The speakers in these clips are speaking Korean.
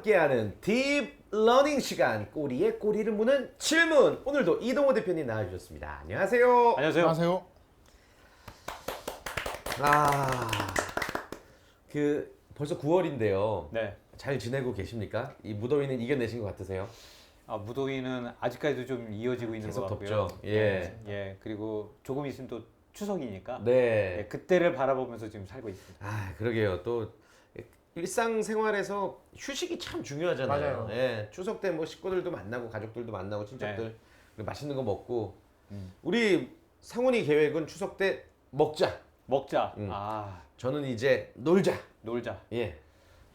함께하는 딥 러닝 시간 꼬리에 꼬리를 무는 질문 오늘도 이동호 대표님 나와주셨습니다. 안녕하세요. 안녕하세요. 안녕하세요. 아그 벌써 9월인데요. 네. 잘 지내고 계십니까? 이 무더위는 이겨내신 것 같으세요? 아, 무더위는 아직까지도 좀 이어지고 있는 계속 것 같고요. 덥죠. 예. 예. 예. 그리고 조금 있으면 또 추석이니까 네. 예, 그때를 바라보면서 지금 살고 있습니다. 아 그러게요. 또 일상생활에서 휴식이 참 중요하잖아요. 맞아요. 예, 추석 때 뭐 식구들도 만나고 가족들도 만나고 친척들 네. 그리고 맛있는 거 먹고 음. 우리 상훈이 계획은 추석 때 먹자. 먹자. 음. 아, 저는 이제 놀자. 놀자. 예,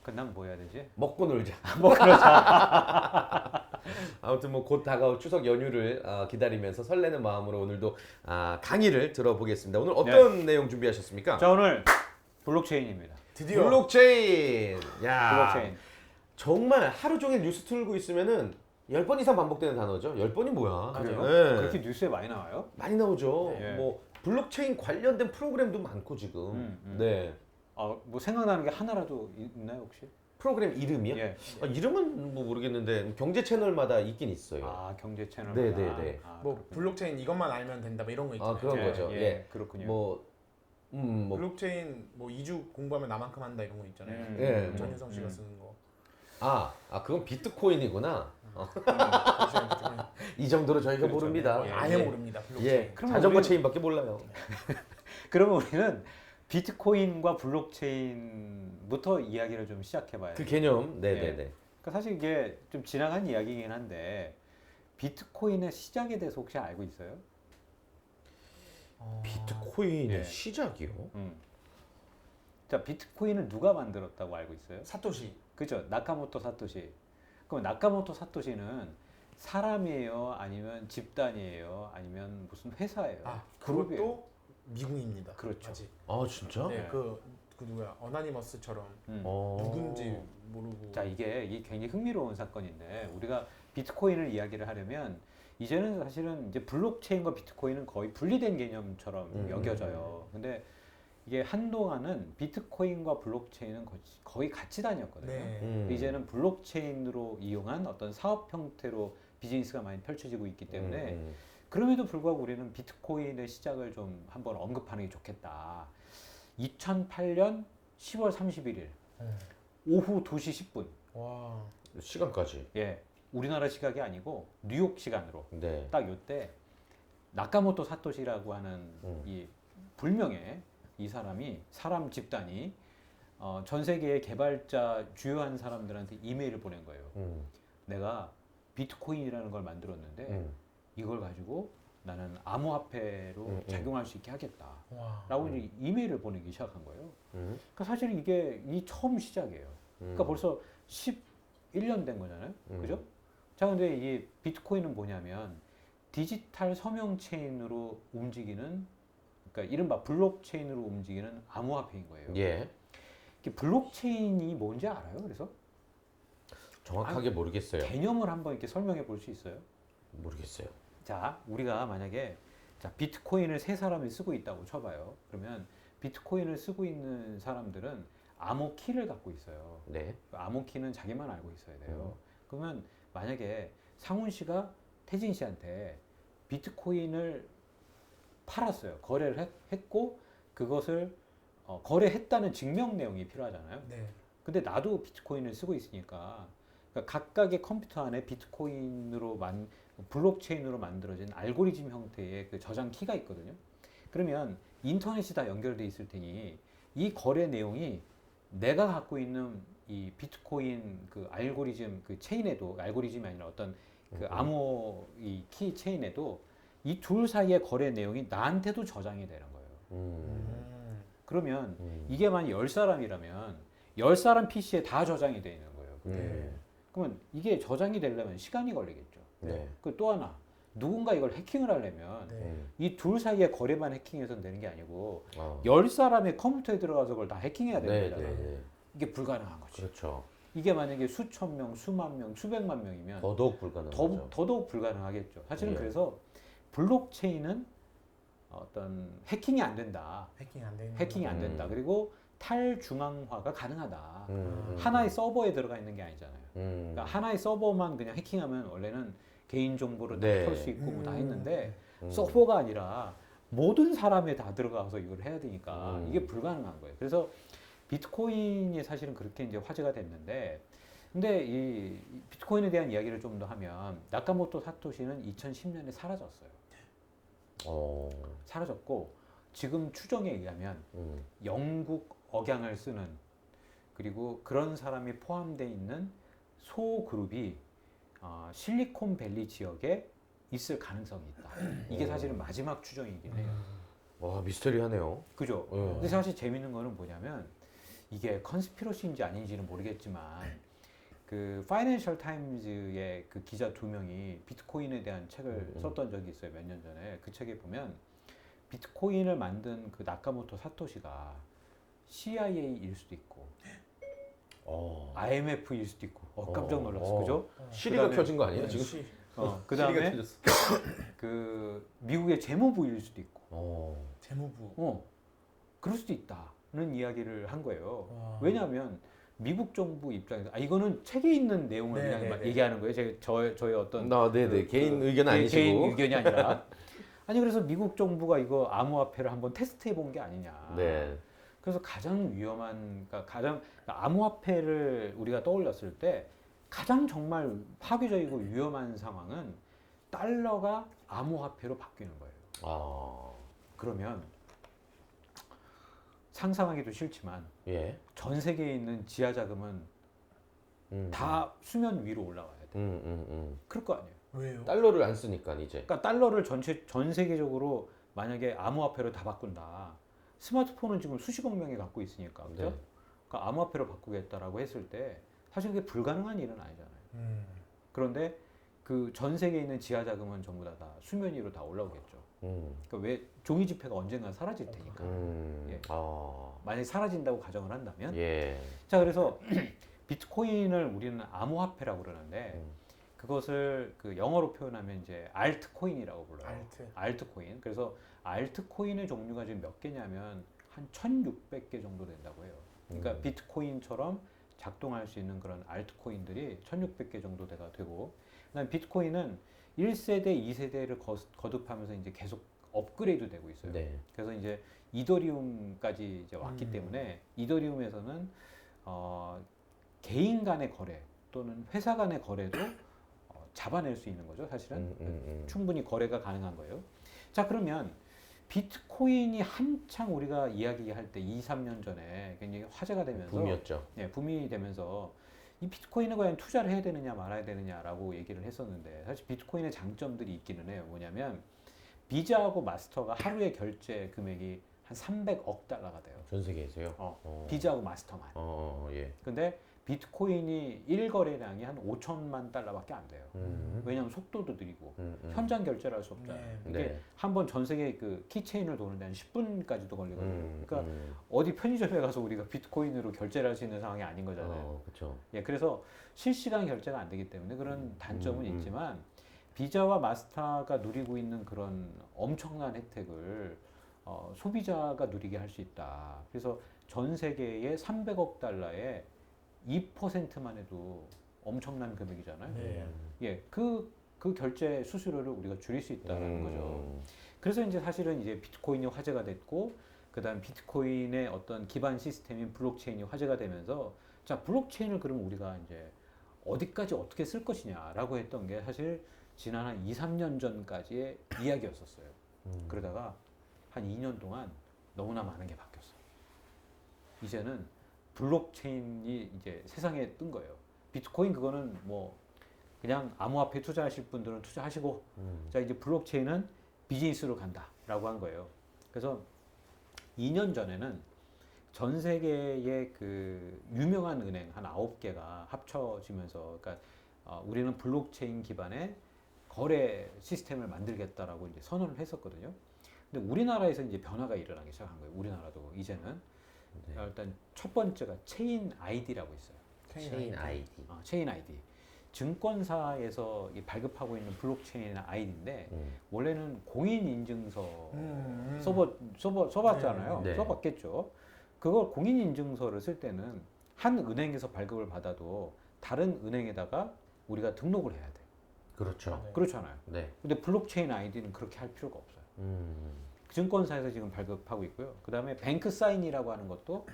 그다음 뭐 해야 되지? 먹고 놀자. 뭐 그러자. 아무튼 뭐 곧 다가올 추석 연휴를 어, 기다리면서 설레는 마음으로 오늘도 아, 강의를 들어보겠습니다. 오늘 어떤 내용 준비하셨습니까? 자, 오늘 블록체인입니다. 드디어 블록체인. 야, 블록체인. 정말 하루 종일 뉴스 틀고 있으면은 10번 이상 반복되는 단어죠. 10번이 뭐야? 그래요? 네. 그렇게 뉴스에 많이 나와요? 많이 나오죠. 네. 뭐 블록체인 관련된 프로그램도 많고 지금. 음, 음. 네. 아, 뭐 생각나는 게 하나라도 있- 있나요, 혹시? 프로그램 이름이요? 예. 아, 이름은 뭐 모르겠는데 경제 채널마다 있긴 있어요. 아, 경제 채널. 네, 네, 네. 아, 뭐 그렇군요. 블록체인 이것만 알면 된다 뭐 이런 거 있잖아요. 아, 그런 예, 거죠. 예, 예. 그렇군요. 뭐 음, 뭐 블록체인 뭐 2주 공부하면 나만큼 한다 이런 거 있잖아요. 음, 예. 음, 전유성 씨가 음. 쓰는 거. 아, 아 그건 비트코인이구나. 어, 블록체인, 블록체인. 이 정도로 저희가 그렇죠. 모릅니다. 예, 아예 예. 모릅니다. 블록체인. 예. 자전거 우리는- 체인밖에 몰라요. 그러면 우리는 비트코인과 블록체인부터 이야기를 좀 시작해봐야 그 돼요. 개념. 네, 예. 네, 네. 그러니까 사실 이게 좀 지나간 이야기이긴 한데 비트코인의 시작에 대해서 혹시 알고 있어요? 어, 비트코인의 예. 시작이요? 음. 자, 비트코인을 누가 만들었다고 알고 있어요? 사토시. 그죠? 나카모토 사토시. 그럼 나카모토 사토시는 사람이에요? 아니면 집단이에요? 아니면 무슨 회사예요? 아 그룹이에요. 그것도 미국입니다. 그렇죠. 아직. 아, 진짜? 네, 네. 그, 그 누구야? 어나니머스처럼 음. 어. 누군지 모르고. 자 이게 이게 굉장히 흥미로운 사건인데 우리가 비트코인을 이야기를 하려면 이제는 사실은 이제 블록체인과 비트코인은 거의 분리된 개념처럼 음, 여겨져요. 근데 이게 한동안은 비트코인과 블록체인은 거- 거의 같이 다녔거든요. 네. 음. 이제는 블록체인으로 이용한 어떤 사업 형태로 비즈니스가 많이 펼쳐지고 있기 때문에 음, 음. 그럼에도 불구하고 우리는 비트코인의 시작을 좀 한번 언급하는 게 좋겠다. 2008년 10월 31일 음. 오후 2시 10분. 와. 시간까지. 예. 우리나라 시각이 아니고 뉴욕 시간으로 네. 딱 요때 나카모토 사토시라고 하는 음. 이 불명의 이 사람이 사람 집단이 어, 전 세계의 개발자 주요한 사람들한테 이메일을 보낸 거예요. 음, 내가 비트코인이라는 걸 만들었는데 음. 이걸 가지고 나는 암호화폐로 음, 음. 작용할 수 있게 하겠다. 와. 라고 이제 이메일을 보내기 시작한 거예요. 음. 그러니까 사실 이게 이 처음 시작이에요. 그러니까 음. 벌써 11년 된 거잖아요. 음. 그죠? 자, 근데 이 비트코인은 뭐냐면 디지털 서명 체인으로 움직이는 그러니까 이른바 블록체인으로 움직이는 암호화폐인 거예요. 예. 블록체인이 뭔지 알아요? 그래서 정확하게 모르겠어요. 개념을 한번 이렇게 설명해 볼 수 있어요? 모르겠어요. 자, 우리가 만약에 자, 비트코인을 세 사람이 쓰고 있다고 쳐봐요. 그러면 비트코인을 쓰고 있는 사람들은 암호 키를 갖고 있어요. 네. 그 암호 키는 자기만 알고 있어야 돼요. 음. 그러면 만약에 상훈 씨가 태진 씨한테 비트코인을 팔았어요. 거래를 했, 했고 그것을 어, 거래했다는 증명 내용이 필요하잖아요. 네. 근데 나도 비트코인을 쓰고 있으니까 그러니까 각각의 컴퓨터 안에 비트코인으로 만 블록체인으로 만들어진 알고리즘 형태의 그 저장 키가 있거든요. 그러면 인터넷이 다 연결돼 있을 테니 이 거래 내용이 내가 갖고 있는 이 비트코인 그 알고리즘 그 체인에도 알고리즘이 아니라 어떤 그 음. 암호 이 키 체인에도 이 둘 사이의 거래 내용이 나한테도 저장이 되는 거예요. 음. 음. 그러면 음. 이게 만약 열 사람이라면 열 사람 PC에 다 저장이 돼 있는 거예요. 네. 그러면 이게 저장이 되려면 시간이 걸리겠죠. 네. 그또 하나 누군가 이걸 해킹을 하려면 네. 음. 이둘 사이의 거래만 해킹해서 되는 게 아니고 어. 열 사람의 컴퓨터에 들어가서 그걸 다 해킹해야 되는 네, 거잖아요. 네, 네. 이게 불가능한 거지. 그렇죠. 이게 만약에 수천 명, 수만 명, 수백만 명이면 더더욱 불가능하죠. 더, 더더욱 불가능하겠죠. 사실은 예. 그래서 블록체인은 어떤 해킹이 안 된다. 해킹 안 되는. 해킹이 안 음. 된다. 그리고 탈중앙화가 가능하다. 음, 하나의 서버에 들어가 있는 게 아니잖아요. 음. 그러니까 하나의 서버만 그냥 해킹하면 원래는 개인 정보를 네. 털수 있고 뭐다 음. 했는데 음. 서버가 아니라 모든 사람에 다 들어가서 이걸 해야 되니까 음. 이게 불가능한 거예요. 그래서 비트코인이 사실은 그렇게 이제 화제가 됐는데 근데 이 비트코인에 대한 이야기를 좀 더 하면 나카모토 사토시는 2010년에 사라졌어요. 어. 사라졌고 지금 추정에 의하면 음. 영국 억양을 쓰는 그리고 그런 사람이 포함되어 있는 소 그룹이 어, 실리콘밸리 지역에 있을 가능성이 있다. 이게 오. 사실은 마지막 추정이긴 해요. 와 미스터리하네요. 그죠? 예. 근데 사실 재밌는 거는 뭐냐면 이게 컨스피러시인지 아닌지는 모르겠지만 그 파이낸셜 타임즈의 그 기자 두 명이 비트코인에 대한 책을 음, 음. 썼던 적이 있어요 몇 년 전에 그 책에 보면 비트코인을 만든 그 나카모토 사토시가 CIA일 수도 있고 어. IMF일 수도 있고 어, 깜짝 놀랐어 어. 그죠? 시리가 그다음에- 켜진 거 아니에요 네, 지금? 시- 어, 그 시리가 다음에 켜졌어. 그 미국의 재무부일 수도 있고 어. 재무부. 어 그럴 수도 있다는 이야기를 한 거예요. 와. 왜냐하면 미국 정부 입장에서 아 이거는 책에 있는 내용을 네, 그냥 네, 막 네. 얘기하는 거예요. 제 저의 저의 어떤 나 네네 그- 개인 그 의견 개- 아니시고. 개인 의견이 아니라 아니 그래서 미국 정부가 이거 암호화폐를 한번 테스트해 본 게 아니냐. 네. 그래서 가장 위험한 그러니까 가장 그러니까 암호화폐를 우리가 떠올렸을 때 가장 정말 파괴적이고 위험한 상황은 달러가 암호화폐로 바뀌는 거예요. 아. 그러면 상상하기도 싫지만 예. 전 세계에 있는 지하 자금은 음. 다 수면 위로 올라와야 돼. 음, 음, 음. 그럴 거 아니에요. 왜요? 달러를 안 쓰니까 이제. 그러니까 달러를 전체 전 세계적으로 만약에 암호화폐로 다 바꾼다. 스마트폰은 지금 수십억 명이 갖고 있으니까 그죠? 네. 그러니까 암호화폐로 바꾸겠다라고 했을 때 사실 그게 불가능한 일은 아니잖아요. 음. 그런데 그 전 세계에 있는 지하 자금은 전부 다, 다 수면 위로 다 올라오겠죠. 음. 그러니까 왜 종이 지폐가 언젠가 사라질 테니까. 음. 예. 아. 만약 에 사라진다고 가정을 한다면 예. 자 그래서 비트코인을 우리는 암호화폐라고 그러는데 음. 그것을 그 영어로 표현하면 이제 알트코인이라고 불러요. 알트. 알트코인. 그래서 알트코인의 종류가 지금 몇 개냐면 한 1,600개 정도 된다고 해요. 그러니까 음. 비트코인처럼 작동할 수 있는 그런 알트코인들이 1,600개 정도 돼가 되고 그다음 비트코인은 1세대, 2세대를 거듭하면서 이제 계속 업그레이드 되고 있어요. 네. 그래서 이제 이더리움까지 이제 왔기 음. 때문에 이더리움에서는 어, 개인 간의 거래 또는 회사 간의 거래도 어, 잡아낼 수 있는 거죠, 사실은. 음, 음, 음. 충분히 거래가 가능한 거예요. 자, 그러면 비트코인이 한창 우리가 이야기할 때 2, 3년 전에 굉장히 화제가 되면서 붐이었죠. 네, 붐이 되면서 이 비트코인에 과연 투자를 해야 되느냐 말아야 되느냐라고 얘기를 했었는데 사실 비트코인의 장점들이 있기는 해요. 뭐냐면 비자하고 마스터가 하루에 결제 금액이 한 300억 달러가 돼요. 전 세계에서요. 어, 어. 비자하고 마스터만. 어, 예. 근데 비트코인이 일거래량이 한 5천만 달러밖에 안 돼요. 음. 왜냐하면 속도도 느리고 음, 음. 현장 결제를 할 수 없잖아요. 네. 이게 네. 한번 전 세계 그 키체인을 도는데 한 10분까지도 걸리거든요. 음, 그러니까 음. 어디 편의점에 가서 우리가 비트코인으로 결제를 할 수 있는 상황이 아닌 거잖아요. 어, 그렇죠. 예, 그래서 실시간 결제가 안 되기 때문에 그런 음, 단점은 음, 음. 있지만 비자와 마스터가 누리고 있는 그런 엄청난 혜택을 어, 소비자가 누리게 할 수 있다. 그래서 전 세계의 300억 달러의 2%만 해도 엄청난 금액이잖아요. 네. 예, 그, 그 결제 수수료를 우리가 줄일 수 있다는 음. 거죠. 그래서 이제 사실은 이제 비트코인이 화제가 됐고 그 다음 비트코인의 어떤 기반 시스템인 블록체인이 화제가 되면서 자 블록체인을 그럼 우리가 이제 어디까지 어떻게 쓸 것이냐라고 했던 게 사실 지난 한 2, 3년 전까지의 이야기였었어요. 음. 그러다가 한 2년 동안 너무나 많은 게 바뀌었어. 이제는 블록체인이 이제 세상에 뜬 거예요. 비트코인 그거는 뭐 그냥 암호화폐 투자하실 분들은 투자하시고 음. 자 이제 블록체인은 비즈니스로 간다라고 한 거예요. 그래서 2년 전에는 전 세계의 그 유명한 은행 한 9개가 합쳐지면서 그러니까 어, 우리는 블록체인 기반의 거래 시스템을 만들겠다라고 이제 선언을 했었거든요. 근데 우리나라에서 이제 변화가 일어나기 시작한 거예요. 우리나라도 이제는 네. 어, 일단 첫 번째가 체인 아이디라고 있어요. 체인 아이디. 어, 체인 아이디. 증권사에서 이 발급하고 있는 블록체인 아이디인데 음. 원래는 공인 인증서 음. 써보, 써보, 써봤잖아요. 네. 네. 써봤겠죠. 그걸 공인 인증서를 쓸 때는 한 은행에서 발급을 받아도 다른 은행에다가 우리가 등록을 해야 돼. 그렇죠. 네. 그렇잖아요. 네. 근데 블록체인 아이디는 그렇게 할 필요가 없어요. 음. 증권사에서 지금 발급하고 있고요. 그 다음에 뱅크 사인이라고 하는 것도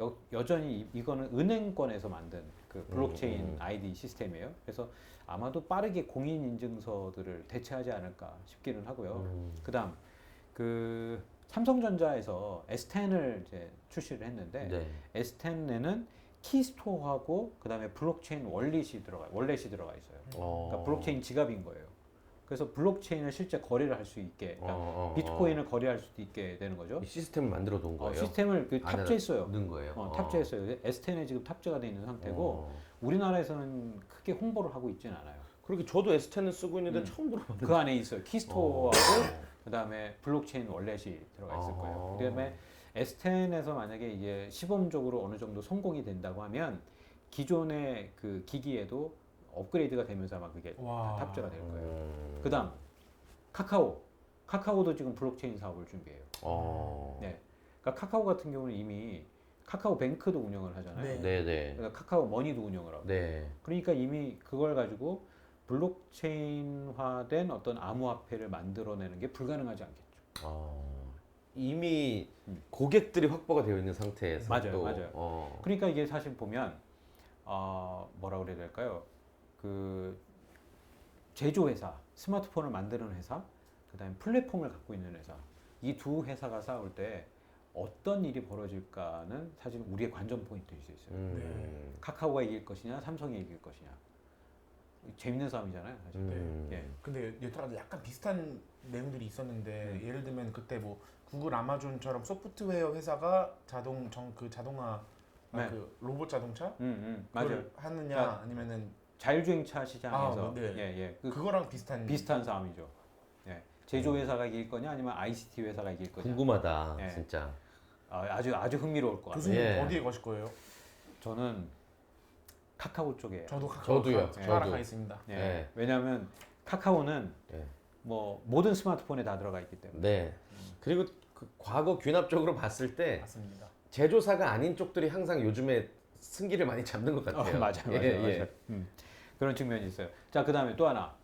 여, 여전히 이- 이거는 은행권에서 만든 그 블록체인 음, 음. 아이디 시스템이에요. 그래서 아마도 빠르게 공인 인증서들을 대체하지 않을까 싶기는 하고요. 음. 그 다음 그 삼성전자에서 S10을 이제 출시를 했는데 네. S10에는 키스토어하고 그 다음에 블록체인 월렛이 들어가 월렛이 들어가 있어요. 어. 그러니까 블록체인 지갑인 거예요. 그래서 블록체인을 실제 거래를 할 수 있게 그러니까 어, 어, 비트코인을 거래할 수도 있게 되는 거죠. 이 시스템을 만들어 놓은 어, 거예요. 시스템을 그 안에다 탑재했어요. 넣은 거예요. 어, 탑재했어요. S10에 지금 탑재가 돼 있는 상태고 어. 우리나라에서는 크게 홍보를 하고 있지는 않아요. 그렇게 저도 S10을 쓰고 있는데 음. 처음 들어봤는데. 그 안에 있어요. 키스토어하고 어. 그다음에 블록체인 월렛이 들어가 있을 거예요. 어. 그다음에 S10에서 만약에 이제 시범적으로 어느 정도 성공이 된다고 하면 기존의 그 기기에도 업그레이드가 되면서 아마 그게 와. 다 탑재가 될 거예요. 음. 그다음 카카오. 카카오도 지금 블록체인 사업을 준비해요. 어. 네. 그러니까 카카오 같은 경우는 이미 카카오 뱅크도 운영을 하잖아요. 네. 네, 네. 그러니까 카카오 머니도 운영을 하고. 네. 그러니까 이미 그걸 가지고 블록체인화된 어떤 암호화폐를 만들어내는 게 불가능하지 않겠죠. 어. 이미 음. 고객들이 확보가 되어 있는 상태에서 맞아요, 또, 맞아요. 어. 그러니까 이게 사실 보면 어, 뭐라 그래야 될까요? 그 제조회사, 스마트폰을 만드는 회사, 그다음에 플랫폼을 갖고 있는 회사 이 두 회사가 싸울 때 어떤 일이 벌어질까는 사실 우리의 관전 포인트일 수 있어요. 음. 카카오가 이길 것이냐, 삼성이 이길 것이냐. 재밌는 싸움이잖아요, 사실. 음. 예. 근데 여태까지 약간 비슷한 내용들이 있었는데 음. 예를 들면 그때 뭐 구글, 아마존처럼 소프트웨어 회사가 자동 정 그 자동화 아, 네. 그 로봇 자동차 음, 음, 맞아요. 하느냐 아, 아니면은 자율주행차 시장에서 아, 네. 예, 예. 그 그거랑 비슷한 비슷한 싸움이죠. 예. 제조 회사가 이길 거냐 아니면 ICT 회사가 이길 거냐. 궁금하다, 예. 진짜. 아, 아주 아주 흥미로울 것 같아요. 교수님 예. 어디에 거실 거예요? 저는 카카오 쪽에. 저도 저도요, 가, 예. 저랑 있습니다. 예. 예. 왜냐하면 카카오는 예. 뭐 모든 스마트폰에 다 들어가 있기 때문에. 네. 그리고 그 과거 귀납적으로 봤을 때 맞습니다. 제조사가 아닌 쪽들이 항상 요즘에 승기를 많이 잡는 것 어, 같아요. 맞아요, 맞아요, 예, 맞아요. 예. 음. 그런 측면이 있어요. 자, 그 다음에 또 하나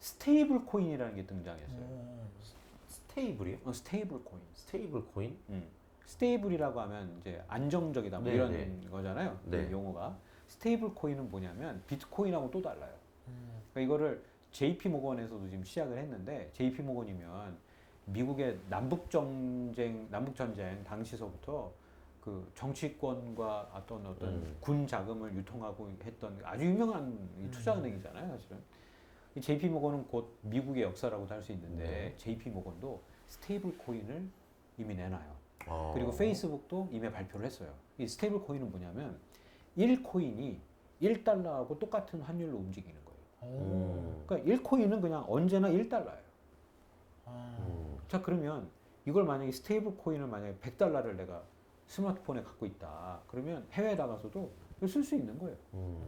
스테이블 코인이라는 게 등장했어요. 음. 스테이블이요? 어, 스테이블 코인. 스테이블 코인? 음. 스테이블이라고 하면 이제 안정적이다 뭐 네, 이런 네. 거잖아요. 그 네. 용어가 스테이블 코인은 뭐냐면 비트코인하고 또 달라요. 음. 그러니까 이거를 JP 모건에서도 지금 시작을 했는데 JP 모건이면 미국의 남북 전쟁 남북 전쟁 당시서부터 그 정치권과 어떤 어떤 음. 군 자금을 유통하고 했던 아주 유명한 이 투자 은행이잖아요, 사실은. 이 JP 모건은 곧 미국의 역사라고도 할 수 있는데 네. JP 모건도 스테이블 코인을 이미 내놔요. 어. 그리고 페이스북도 이미 발표를 했어요. 이 스테이블 코인은 뭐냐면 1코인이 1달러하고 똑같은 환율로 움직이는 거예요. 음. 그러니까 1코인은 그냥 언제나 1달러예요. 아. 음. 자, 그러면 이걸 만약에 스테이블 코인을 만약에 100달러를 내가 스마트폰에 갖고 있다. 그러면 해외에 나가서도 쓸 수 있는 거예요. 음.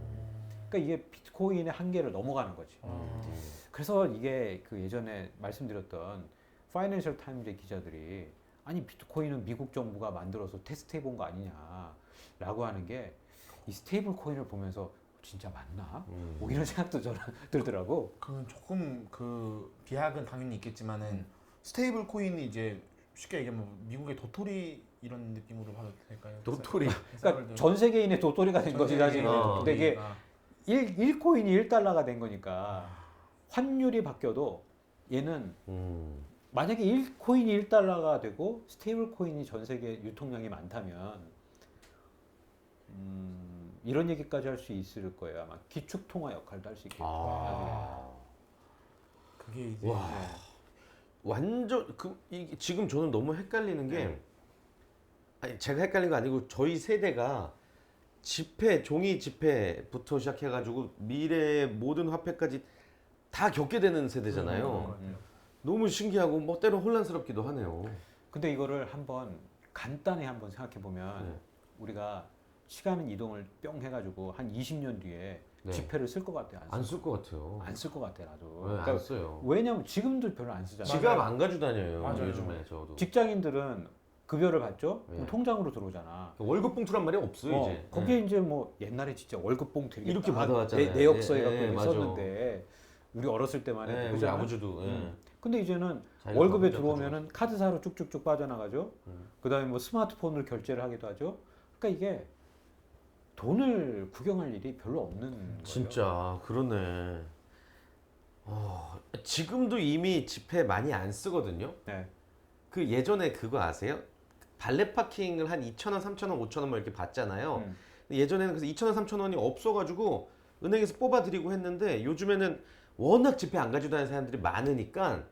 그러니까 이게 비트코인의 한계를 넘어가는 거지. 아. 그래서 이게 그 예전에 말씀드렸던 파이낸셜 타임즈의 기자들이 아니 비트코인은 미국 정부가 만들어서 테스트해 본 거 아니냐라고 하는 게 이 스테이블 코인을 보면서 진짜 맞나? 음. 뭐 이런 생각도 저는 들더라고. 그건 조금 그 비약은 당연히 있겠지만은 음. 스테이블 코인이 이제 쉽게 얘기하면 미국의 도토리 이런 느낌으로 봐도 될까요? 도토리. 그러니까 전 세계인의 도토리가 된 거지 사실은. 어. 근데 이게 1, 1코인이 1달러가 된 거니까 환율이 바뀌어도 얘는 음. 만약에 1코인이 1달러가 되고 스테이블 코인이 전 세계 유통량이 많다면 음, 이런 얘기까지 할 수 있을 거예요. 아마 기축 통화 역할도 할 수 있겠죠. 아. 그게 이제 와. 완전 그 이게 지금 저는 너무 헷갈리는 게 네. 아니 제가 헷갈린 거 아니고 저희 세대가 지폐 종이 지폐부터 시작해가지고 미래의 모든 화폐까지 다 겪게 되는 세대잖아요. 그런 것 같아요. 너무 신기하고 뭐 때로 혼란스럽기도 하네요. 근데 이거를 한번 간단히 한번 생각해 보면 네. 우리가 시간 이동을 뿅 해가지고 한 20년 뒤에 네. 지폐를 쓸 것 같아? 안쓸 것 같아요. 안 쓸 것 같아 나도. 네, 그러니까 안 써요. 왜냐면 지금도 별로 안 쓰잖아. 지갑 안 가지고 다녀요. 맞아요. 요즘에 저도. 직장인들은 급여를 받죠. 그럼 예. 통장으로 들어오잖아. 월급 봉투란 말이 없어요 어, 이제. 거기에 이제 뭐 옛날에 진짜 월급 봉투 이렇게 이렇게 딱 받아왔잖아요. 내, 내역서 예, 해갖고 예, 맞아. 썼는데 우리 어렸을 때만 해도 예, 우리 그잖아. 아버지도. 예. 음. 근데 이제는 자기가 월급에 더 들어오면은 카드사로 쭉쭉쭉 빠져나가죠. 음. 그다음에 뭐 스마트폰으로 결제를 하기도 하죠. 그러니까 이게 돈을 구경할 일이 별로 없는 거예요. 진짜 그러네. 어, 지금도 이미 지폐 많이 안 쓰거든요. 네. 그 예전에 그거 아세요? 발레 파킹을 한 2,000원, 3,000원, 5,000원 뭐 이렇게 받잖아요. 음. 예전에는 그래서 2,000원, 3,000원이 없어가지고 은행에서 뽑아드리고 했는데 요즘에는 워낙 지폐 안 가지고 다니는 사람들이 많으니까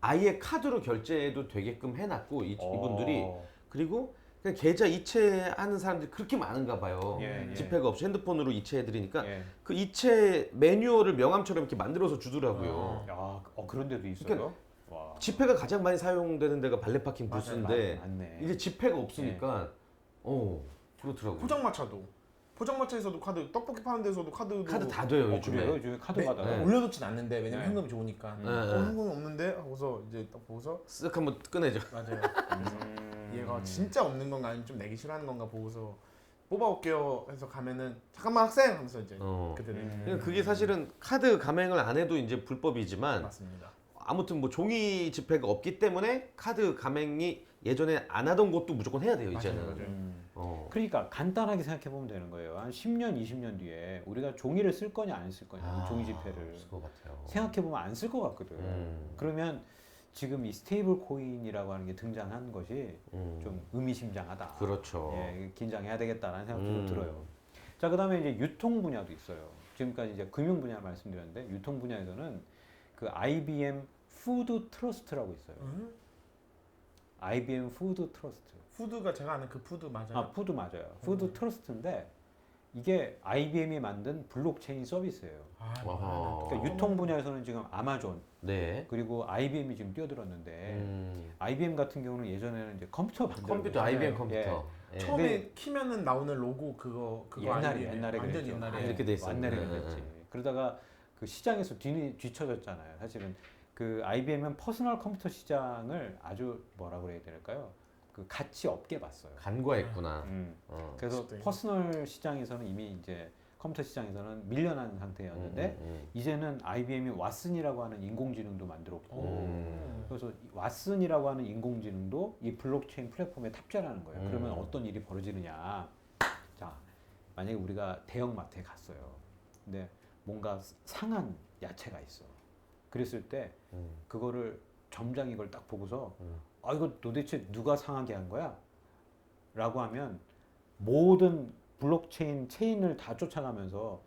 아예 카드로 결제도 되게끔 해놨고 이, 어. 그리고 그냥 계좌 이체하는 사람들이 그렇게 많은가 봐요. 예, 예. 지폐가 없이 핸드폰으로 이체해드리니까 예. 그 이체 매뉴얼을 명함처럼 이렇게 만들어서 주더라고요. 야, 어, 그런 데도 있어요. 그러니까 와. 지폐가 가장 많이 사용되는 데가 발레 파킹. 부스인데. 이제 지폐가 없으니까 어 그렇더라고요. 포장마차도 포장마차에서도 카드 떡볶이 파는 데서도 카드도 카드 다 돼요 어, 요즘에. 그래요? 요즘에 카드 네, 받아요. 네. 올려놓진 않는데 왜냐면 네. 현금이 좋으니까 음. 네, 어, 네. 현금이 없는데 하고서 이제 딱 보고서 쓱 한번 꺼내죠. 맞아요 음. 얘가 진짜 없는 건가 아니면 좀 내기 싫어하는 건가 보고서 뽑아올게요 해서 가면은 잠깐만 학생 하면서 이제 어. 그때 음. 그러니까 그게 사실은 카드 가맹을 안 해도 이제 불법이지만 맞습니다 아무튼 뭐 종이 지폐가 없기 때문에 카드 가맹이 예전에 안 하던 것도 무조건 해야 돼요 이제는. 맞아요, 맞아요. 음. 어. 그러니까 간단하게 생각해 보면 되는 거예요. 한 10년, 20년 뒤에 우리가 종이를 쓸 거냐 안 쓸 거냐, 아, 종이 지폐를 없을 것 같아요. 생각해 보면 안 쓸 것 같거든. 음. 그러면 지금 이 스테이블 코인이라고 하는 게 등장한 것이 음. 좀 의미심장하다. 그렇죠. 예, 긴장해야 되겠다라는 생각도 좀 음. 들어요. 자, 그 다음에 이제 유통 분야도 있어요. 지금까지 이제 금융 분야 말씀드렸는데 유통 분야에서는 그 IBM 푸드 트러스트라고 있어요. 음? IBM 푸드 트러스트. 푸드가 제가 아는 그 푸드 맞아요 아, 푸드 맞아요. 푸드 음. 트러스트인데 이게 IBM이 만든 블록체인 서비스예요. 아. 그러니까 어. 유통 분야에서는 지금 아마존 네. 그리고 IBM이 지금 뛰어들었는데 음. IBM 같은 경우는 예전에는 이제 컴퓨터 만들고 컴퓨터 IBM 컴퓨터. 예. 처음에 키면은 나오는 로고 그거 그거 옛날에 아니에요? 옛날에 완전 그랬죠. 옛날에 아, 이렇게 돼. 완날에 네, 그랬지. 네, 그러다가 그 시장에서 뒤 뒤쳐졌잖아요. 사실은 그 IBM은 퍼스널 컴퓨터 시장을 아주 뭐라 그래야 될까요? 그 가치 없게 봤어요. 간과했구나. 음. 어. 그래서. 퍼스널 시장에서는 이미 이제 컴퓨터 시장에서는 밀려난 상태였는데 음, 음, 이제는 IBM이 왓슨이라고 하는 인공지능도 만들었고 음. 그래서 이 왓슨이라고 하는 인공지능도 이 블록체인 플랫폼에 탑재하는 거예요. 그러면 음. 어떤 일이 벌어지느냐? 자, 만약에 우리가 대형마트에 갔어요. 근데 뭔가 상한 야채가 있어. 그랬을 때 음. 그거를 점장이 이걸 딱 보고서 음. 아 이거 도대체 누가 상하게 한 거야? 라고 하면 모든 블록체인 체인을 다 쫓아가면서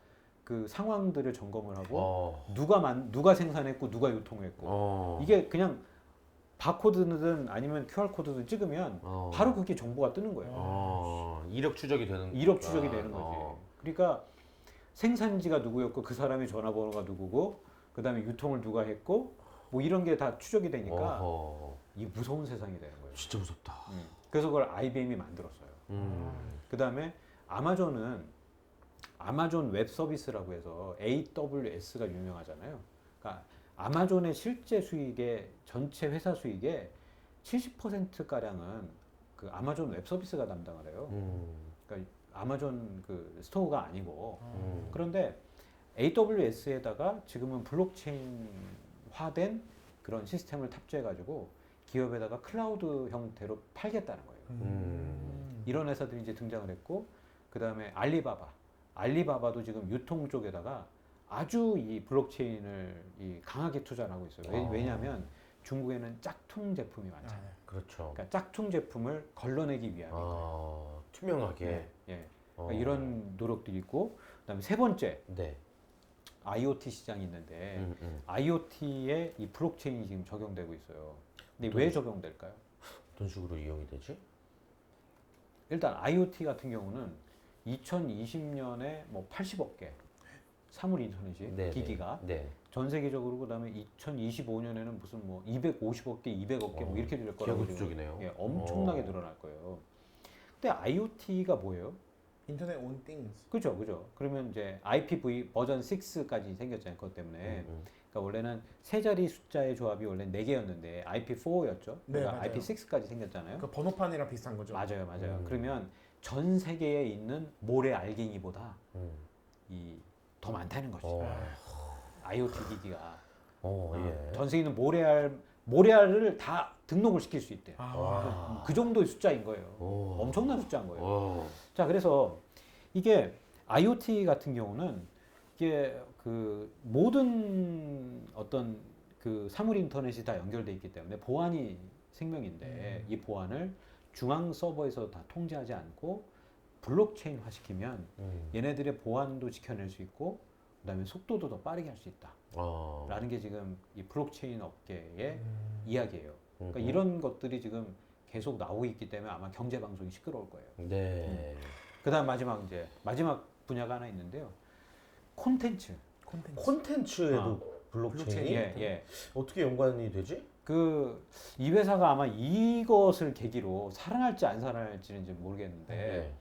그 상황들을 점검을 하고 어. 누가 만 누가 생산했고 누가 유통했고 어. 이게 그냥 바코드든 아니면 QR 코드든 찍으면 어. 바로 그게 정보가 뜨는 거예요. 어. 이력 추적이 되는. 이력 추적이. 되는 거지. 어. 그러니까 생산지가 누구였고 그 사람의 전화번호가 누구고 그다음에 유통을 누가 했고 뭐 이런 게 다 추적이 되니까 어허. 이 무서운 세상이 되는 거예요. 진짜 무섭다. 음. 그래서 그걸 IBM이 만들었어요. 음. 그 다음에 아마존은 아마존 웹 서비스라고 해서 AWS가 유명하잖아요. 그러니까 아마존의 실제 수익의 전체 회사 수익의 70% 가량은 그 아마존 웹 서비스가 담당을 해요. 음. 그러니까 아마존 그 스토어가 아니고 음. 그런데 AWS에다가 지금은 블록체인 화된 그런 시스템을 탑재해가지고 기업에다가 클라우드 형태로 팔겠다는 거예요. 음. 이런 회사들이 이제 등장을 했고 그 다음에 알리바바 알리바바도 지금 유통 쪽에다가 아주 이 블록체인을 이 강하게 투자를 하고 있어요 왜, 아. 왜냐하면 중국에는 짝퉁 제품이 많잖아요 그렇죠. 그러니까 짝퉁 제품을 걸러내기 위함이에요 아, 투명하게. 예, 예. 어. 그러니까 이런 노력들이 있고 그 다음에 세 번째 네. IoT 시장이 있는데 음, 음. IoT에 이 블록체인이 지금 적용되고 있어요 근데 왜 적용될까요? 어떤 식으로 이용이 되지? 일단 IoT 같은 경우는 2020년에 뭐 80억 개 사물 인터넷이 네, 기기가 네. 전 세계적으로 그다음에 2025년에는 무슨 뭐 250억 개, 200억 개 뭐 어, 이렇게 될 거라고 지금 기하급수적이네요. 예, 엄청나게 어. 늘어날 거예요. 근데 IoT가 뭐예요? 인터넷 온 띵스 그죠, 그죠. 그러면 이제 IPv 버전 6까지 생겼잖아요. 그것 때문에 음, 음. 그러니까 원래는 세 자리 숫자의 조합이 원래 네 개였는데 IP4였죠. 네, 그러니까 맞아요. IP6까지 생겼잖아요. 그 번호판이랑 비슷한 거죠. 맞아요, 맞아요. 음. 그러면 전 세계에 있는 모래 알갱이보다 음. 이 더 많다는 거죠. 어, IoT 기기가 어, 예. 전 세계 있는 모래알 모래알을 다 등록을 시킬 수 있대요. 아, 와. 그 정도의 숫자인 거예요. 오. 엄청난 숫자인 거예요. 어. 자, 그래서 이게 IoT 같은 경우는 이게 그 모든 어떤 그 사물 인터넷이 다 연결돼 있기 때문에 보안이 생명인데 이 보안을 중앙 서버에서 다 통제하지 않고 블록체인화 시키면 음. 얘네들의 보안도 지켜낼 수 있고 그다음에 속도도 더 빠르게 할 수 있다라는 어. 게 지금 이 블록체인 업계의 음. 이야기예요. 그러니까 음. 이런 것들이 지금 계속 나오고 있기 때문에 아마 경제 방송이 시끄러울 거예요. 네. 그다음 마지막 이제 마지막 분야가 하나 있는데요. 콘텐츠. 콘텐츠. 콘텐츠에도 아. 블록체인이 블록체인이? 예, 예. 어떻게 연관이 되지? 그 이 회사가 아마 이것을 계기로 살아날지 안 살아날지는 좀 모르겠는데 네.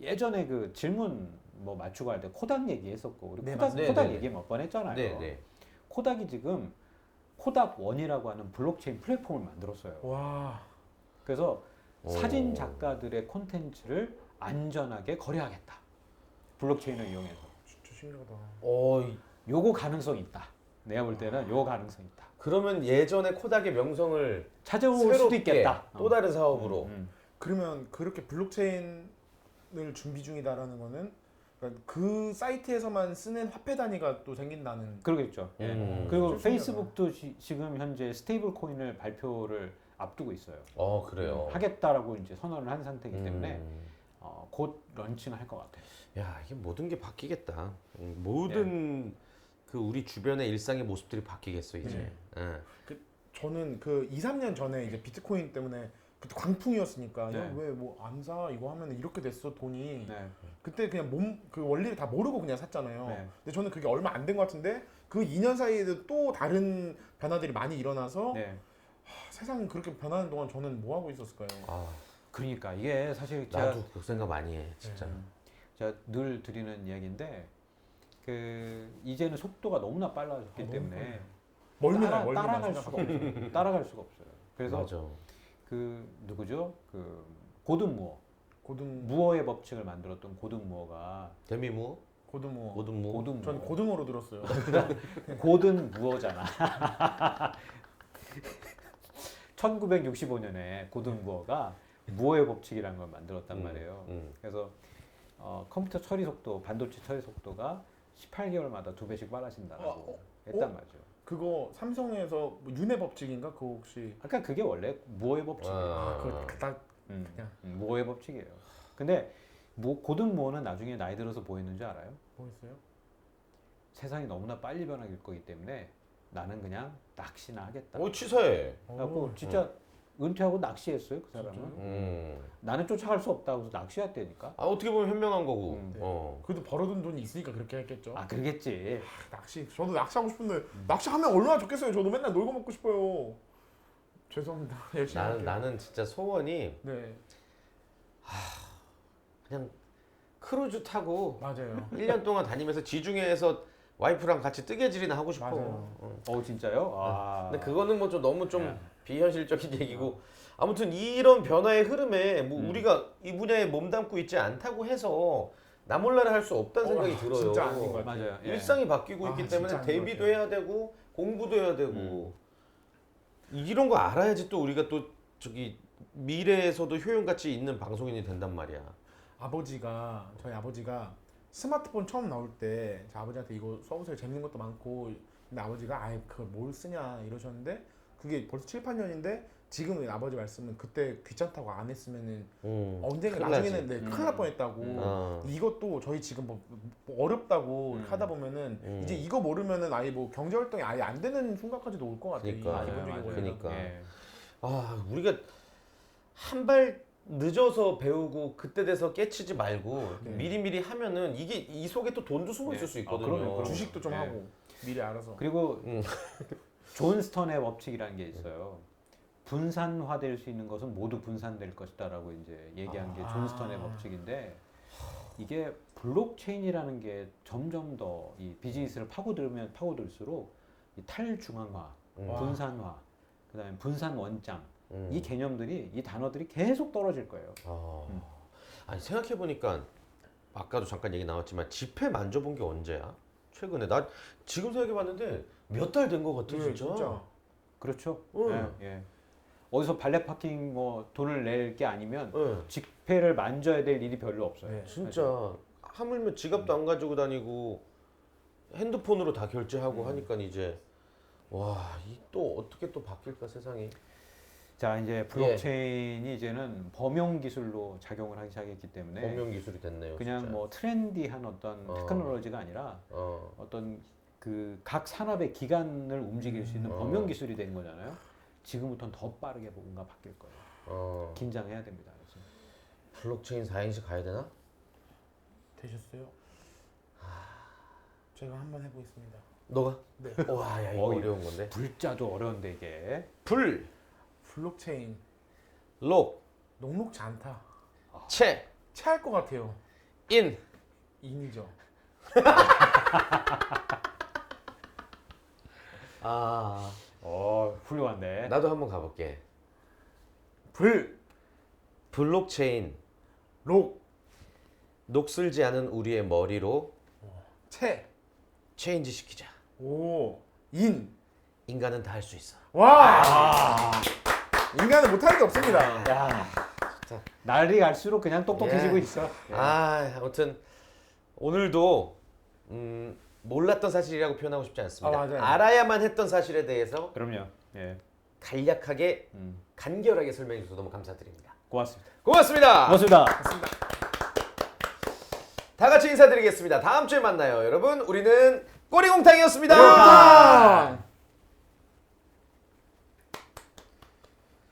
예전에 그 질문 뭐 맞추고 할 때 코닥 얘기했었고 우리 네, 코닥. 코닥 네, 네. 얘기 몇 번 했잖아요. 네, 네. 코닥이 지금 코닥 원이라고 하는 블록체인 플랫폼을 만들었어요. 와. 그래서 오. 사진 작가들의 콘텐츠를 안전하게 거래하겠다. 블록체인을 이용해서. 진짜 신기하다. 어, 이- 요거 가능성 있다. 내가 볼 때는 요거 가능성 있다. 그러면 예전에 코닥의 명성을 찾아올 수도 새롭게 있겠다. 또 어. 다른 사업으로 음. 그러면 그렇게 블록체인을 준비 중이다라는 거는 그러니까 그 사이트에서만 쓰는 화폐 단위가 또 생긴다는. 그러겠죠. 예. 음. 그리고 좀. 페이스북도 지, 지금 현재 스테이블 코인을 발표를 앞두고 있어요. 어 그래요. 하겠다라고 이제 선언을 한 상태이기 음. 때문에 어, 곧 런칭을 할 것 같아요. 야 이게 모든 게 바뀌겠다. 음, 모든 그 우리 주변의 일상의 모습들이 바뀌겠어 이제. 예. 저는 그 2, 3년 전에 이제 비트코인 때문에 그때 광풍이었으니까 네. 왜뭐 안 사? 이거 하면 이렇게 됐어 돈이. 네. 그때 그냥 몸 그 원리를 다 모르고 그냥 샀잖아요. 네. 근데 저는 그게 얼마 안 된 것 같은데 그 2년 사이에도 또 다른 변화들이 많이 일어나서 네. 하, 세상이 그렇게 변하는 동안 저는 뭐 하고 있었을까요? 아 그러니까 이게 사실 제가 나도 그 생각 많이 해 진짜. 네. 제가 늘 드리는 이야기인데 그 이제는 속도가 너무나 빨라졌기 아, 너무 때문에. 멀미나 따라, 멀미나 따라갈 수가 없어요. 따라갈 수가 없어요. 그래서 맞아. 그 누구죠? 그 고든 무어 고등 무어의 법칙을 만들었던 고든 무어가 데미무, 고등어. 고든무. 고든 전 무어 고등어로 들었어요. 고든 무어잖아. 1965년에 고든 무어가 무어의 법칙이라는 걸 만들었단 음, 말이에요. 음. 그래서 어, 컴퓨터 처리 속도, 반도체 처리 속도가 18개월마다 두 배씩 빨라진다라고 어, 어, 했단 말이죠. 그거 삼성에서 뭐 윤회 법칙인가 그거 혹시 아까 그게 원래 무어의 법칙이에요. 아. 그거 딱 음, 그냥. 음, 무어의 법칙이에요. 근데 무, 고든 무어는 나중에 나이 들어서 보였는 줄 알아요? 뭐였어요? 세상이 너무나 빨리 변할 거기 때문에 나는 그냥 낚시나 하겠다. 어 취소해. 그래갖고 어, 진짜 은퇴하고 낚시했어요 그 사람은. 음. 나는 쫓아갈 수 없다고 해서 낚시했다니까. 아 어떻게 보면 현명한 거고. 음. 네. 어. 그래도 벌어둔 돈이 있으니까 그렇게 했겠죠. 아 그러겠지. 낚시 저도 낚시하고 싶은데 낚시하면 얼마나 좋겠어요. 저도 맨날 놀고 먹고 싶어요. 죄송합니다. 열심히 나는 할게요. 나는 진짜 소원이 네 그냥 크루즈 타고 맞아요. 1년 동안 다니면서 지중해에서 와이프랑 같이 뜨개질이나 하고 싶어. 맞아요. 어. 어 진짜요? 아. 근데 그거는 뭐 좀 너무 좀 야. 비현실적인 얘기고 아무튼 이런 변화의 흐름에 뭐 음. 우리가 이 분야에 몸담고 있지 않다고 해서 나 몰라라 할수 없다는 생각이 어, 들어요. 진짜 아닌 것 같아요. 맞아요. 예. 일상이 바뀌고 아, 있기 때문에 아닌 것 대비도 같아요. 해야 되고 공부도 해야 되고 음. 이런 거 알아야지 또 우리가 또 저기 미래에서도 효용가치 있는 방송인이 된단 말이야. 아버지가 저희 아버지가 스마트폰 처음 나올 때제 아버지한테 이거 써보세요 재밌는 것도 많고 근데 아버지가 아예 그걸 뭘 쓰냐 이러셨는데 그게 벌써 7, 8년인데 지금 아버지 말씀은 그때 귀찮다고 안 했으면은 음, 언젠가 큰일 나중에는 나지. 네, 음. 큰일 날 뻔했다고 음. 어. 이것도 저희 지금 뭐, 뭐 어렵다고 음. 하다 보면은 음. 이제 이거 모르면은 아예 뭐 경제 활동이 아예 안 되는 순간까지도 올 것 같아요. 이 그러니까. 기본적인 원리가. 그러니까. 예. 아 우리가 한 발 늦어서 배우고 그때 돼서 깨치지 말고 네. 미리미리 하면은 이게 이 속에 또 돈도 숨어 있을 네. 수 아, 있거든요. 그럼요, 그럼요. 주식도 좀 네. 하고 미리 알아서. 그리고 음. 존 스턴의 법칙이라는 게 있어요. 분산화될 수 있는 것은 모두 분산될 것이다라고 이제 얘기한 게존 아. 스턴의 법칙인데 이게 블록체인이라는 게 점점 더 이 비즈니스를 파고들면 파고들수록 이 탈중앙화, 음. 와. 분산화, 그다음에 분산 원장 음. 이 개념들이 이 단어들이 계속 떨어질 거예요. 어. 음. 아니 생각해 보니까 아까도 잠깐 얘기 나왔지만 지폐 만져본 게 언제야? 최근에 나 지금 생각해 봤는데 몇 달 된 것 같아 네, 진짜. 진짜. 그렇죠. 응. 예, 예. 어디서 발레 파킹 뭐 돈을 낼 게 아니면 네. 지폐를 만져야 될 일이 별로 없어요. 네. 진짜 하물며 지갑도 안 가지고 다니고 핸드폰으로 다 결제하고 음. 하니까 이제 와 이 또 어떻게 또 바뀔까 세상이. 자 이제 블록체인이 이제는 범용 기술로 작용을 하기 시작했기 때문에 범용 기술이 됐네요. 그냥 진짜. 뭐 트렌디한 어떤 어. 테크놀로지가 아니라 어. 어떤 그 각 산업의 기관을 움직일 수 있는 음. 범용 어. 기술이 된 거잖아요. 지금부터는 더 빠르게 뭔가 바뀔 거예요. 어. 긴장해야 됩니다. 그래서. 블록체인 4행시 가야 되나? 되셨어요? 제가 한번 해보겠습니다. 너가? 네. 와, 야 이거 어이. 어려운 건데. 불자도 어려운데 이게 불, 블록체인 록, 녹록지 않다. 채, 체할 것 같아요. 인. 인이죠. 아, 어 훌륭한데. 나도 한번 가볼게. 불, 블록체인, 록, 녹슬지 않은 우리의 머리로 채, 체인지 시키자. 오, 인. 인간은 다 할 수 있어. 와! 인간은 못하는 게 없습니다. 야, 날이 갈수록 그냥 똑똑해지고 예. 있어. 아, 아무튼 오늘도 음, 몰랐던 사실이라고 표현하고 싶지 않습니다. 아, 맞아요. 알아야만 했던 사실에 대해서 그럼요. 예, 간략하게 음, 간결하게 설명해 주셔서 너무 감사드립니다. 고맙습니다. 고맙습니다. 고맙습니다. 다 같이 인사드리겠습니다. 다음 주에 만나요, 여러분. 우리는 꼬리공탕이었습니다. 아!